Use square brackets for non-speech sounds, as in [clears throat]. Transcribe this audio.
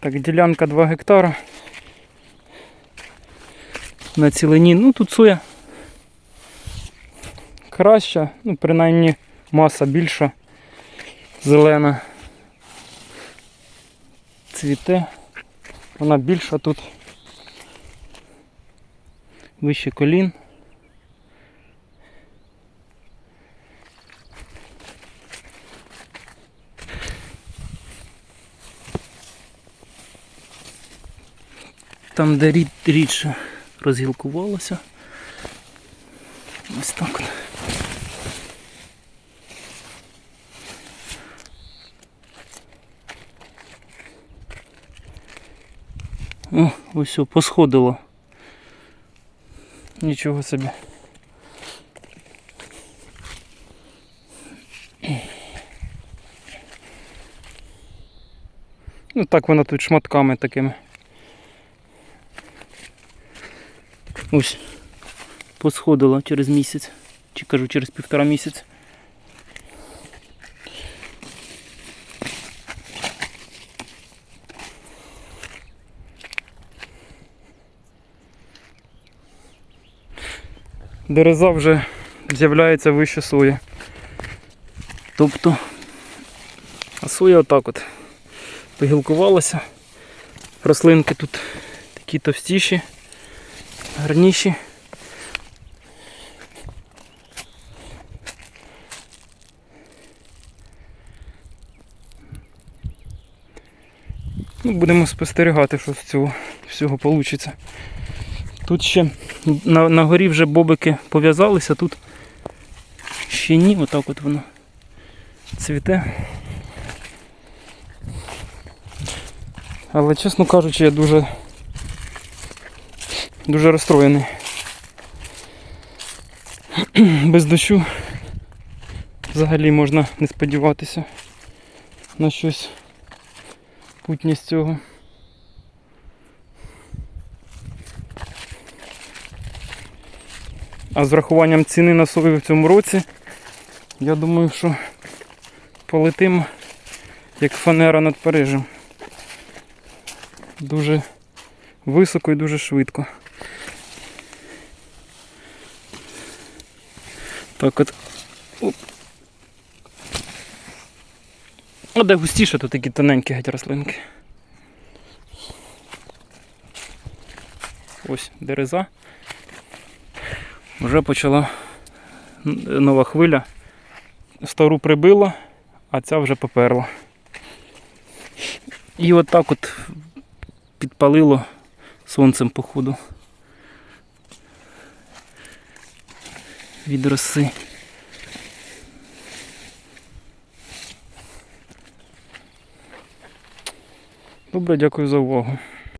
Так, ділянка 2 гектара. На цілині. Ну тут соя краща, ну принаймні маса більша, зелена. Цвіте. Вона більша тут. Вище колін. Там, де рід, рідше розгілкувалося. Ось так. О, ось все, посходило. Нічого собі. Ну так вона тут шматками такими. Ось. Посходила через місяць. Чи кажу через півтора місяць. Дереза вже з'являється вище сої. Тобто, а соя отак от погілкувалася. Рослинки тут такі товстіші, гарніші. Ну, будемо спостерігати, що з цього всього вийде. Тут ще на, на горі вже бобики пов'язалися, тут ще ні, отак от воно цвіте. Але, чесно кажучи, я дуже дуже розстроєний. [clears throat] Без дощу взагалі можна не сподіватися на щось путнє з цього. А з врахуванням ціни на сою в цьому році, я думаю, що полетимо як фанера над Парижем. Дуже високо і дуже швидко. Так от. А де густіше, то такі тоненькі геть рослинки. Ось дереза. Вже почала нова хвиля. Стару прибила, а ця вже поперла. І от так от підпалило сонцем походу. Від роси. Добре, дякую за увагу.